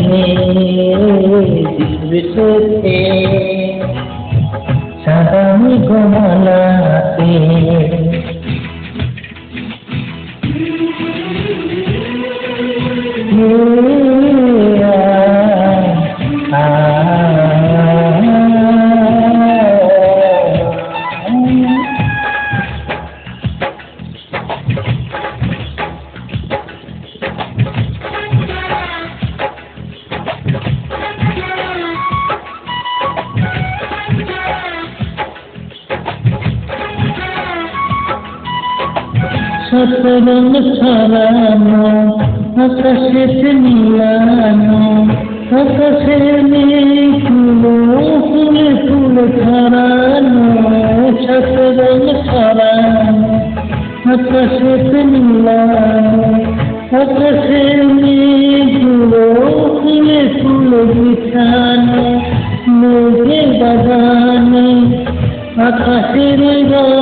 নীল আকাশে বিশুতে সাদামি সতরং ছড়ানো আকাশেতে মিলানো আকাশের মেঘগুলো ফুলে ফুলে ছড়ানো সতরং ছড়ানো আকাশেতে মিলানো আকাশের মেঘগুলো ফুলে ফুলে বিছানো, মেঘের বাগানে আকাশের রঙে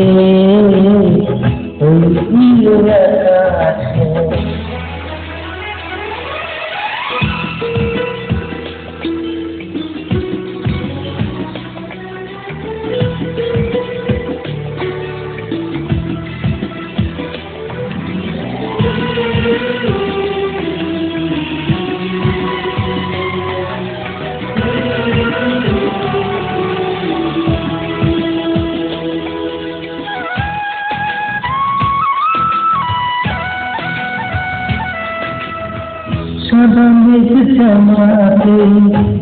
মেঘ জামাতে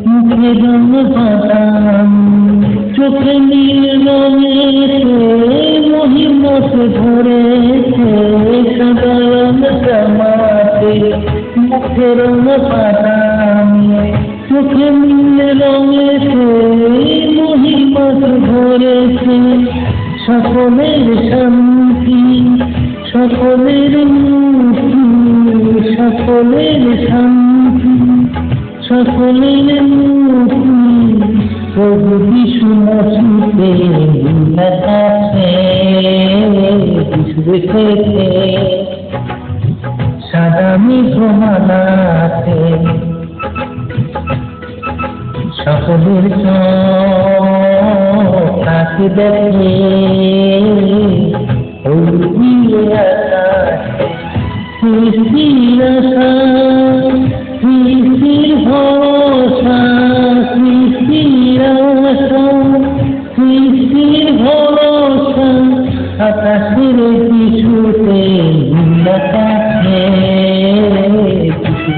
মুখে রঙ বাদাম, চোখে নীল রঙেতে মহিমত ধরেছে, সাদা রঙ জামাতে, মুখে রঙ বাদাম, চোখে নীল রঙেতে মহিমত ধরেছে। সকলের শান্তি, সকলের মুক্তি সকলের শান্তি সকলের প্রভু বিশ্বতে সাদা মেঘমালাতে সকলের চোখ দেখে।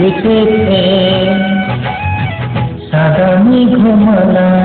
কিছুতে সাদা মেঘমালা